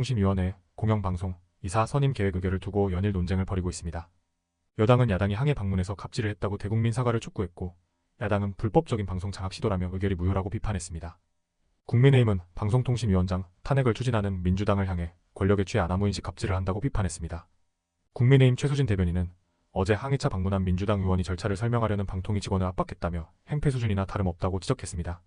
통신위원회, 공영방송, 이사 선임 계획 의결을 두고 연일 논쟁을 벌이고 있습니다. 여당은 야당이 항해 방문해서 갑질을 했다고 대국민 사과를 촉구했고 야당은 불법적인 방송 장악 시도라며 의결이 무효라고 비판했습니다. 국민의힘은 방송통신위원장 탄핵을 추진하는 민주당을 향해 권력에 취해 아나무인식 갑질을 한다고 비판했습니다. 국민의힘 최수진 대변인은 어제 항해차 방문한 민주당 의원이 절차를 설명하려는 방통위 직원을 압박했다며 행패 수준이나 다름없다고 지적했습니다.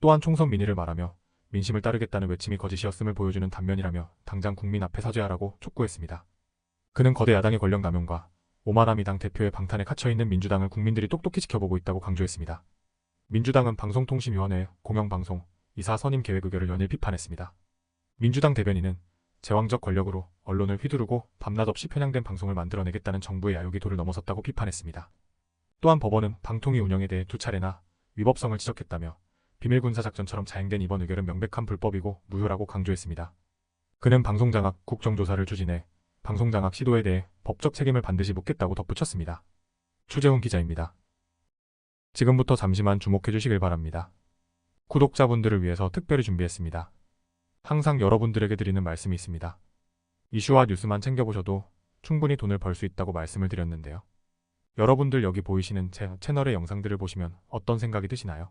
또한 총선 민의를 말하며 민심을 따르겠다는 외침이 거짓이었음을 보여주는 단면이라며 당장 국민 앞에 사죄하라고 촉구했습니다. 그는 거대 야당의 권력 남용과 오만함이 당 대표의 방탄에 갇혀있는 민주당을 국민들이 똑똑히 지켜보고 있다고 강조했습니다. 민주당은 방송통신위원회, 공영방송, 이사 선임 계획 의결을 연일 비판했습니다. 민주당 대변인은 제왕적 권력으로 언론을 휘두르고 밤낮 없이 편향된 방송을 만들어내겠다는 정부의 야욕이 도를 넘어섰다고 비판했습니다. 또한 법원은 방통위 운영에 대해 두 차례나 위법성을 지적했다며 비밀군사작전처럼 자행된 이번 의결은 명백한 불법이고 무효라고 강조했습니다. 그는 방송장악 국정조사를 추진해 방송장악 시도에 대해 법적 책임을 반드시 묻겠다고 덧붙였습니다. 추재훈 기자입니다. 지금부터 잠시만 주목해 주시길 바랍니다. 구독자분들을 위해서 특별히 준비했습니다. 항상 여러분들에게 드리는 말씀이 있습니다. 이슈와 뉴스만 챙겨보셔도 충분히 돈을 벌 수 있다고 말씀을 드렸는데요. 여러분들 여기 보이시는 제 채널의 영상들을 보시면 어떤 생각이 드시나요?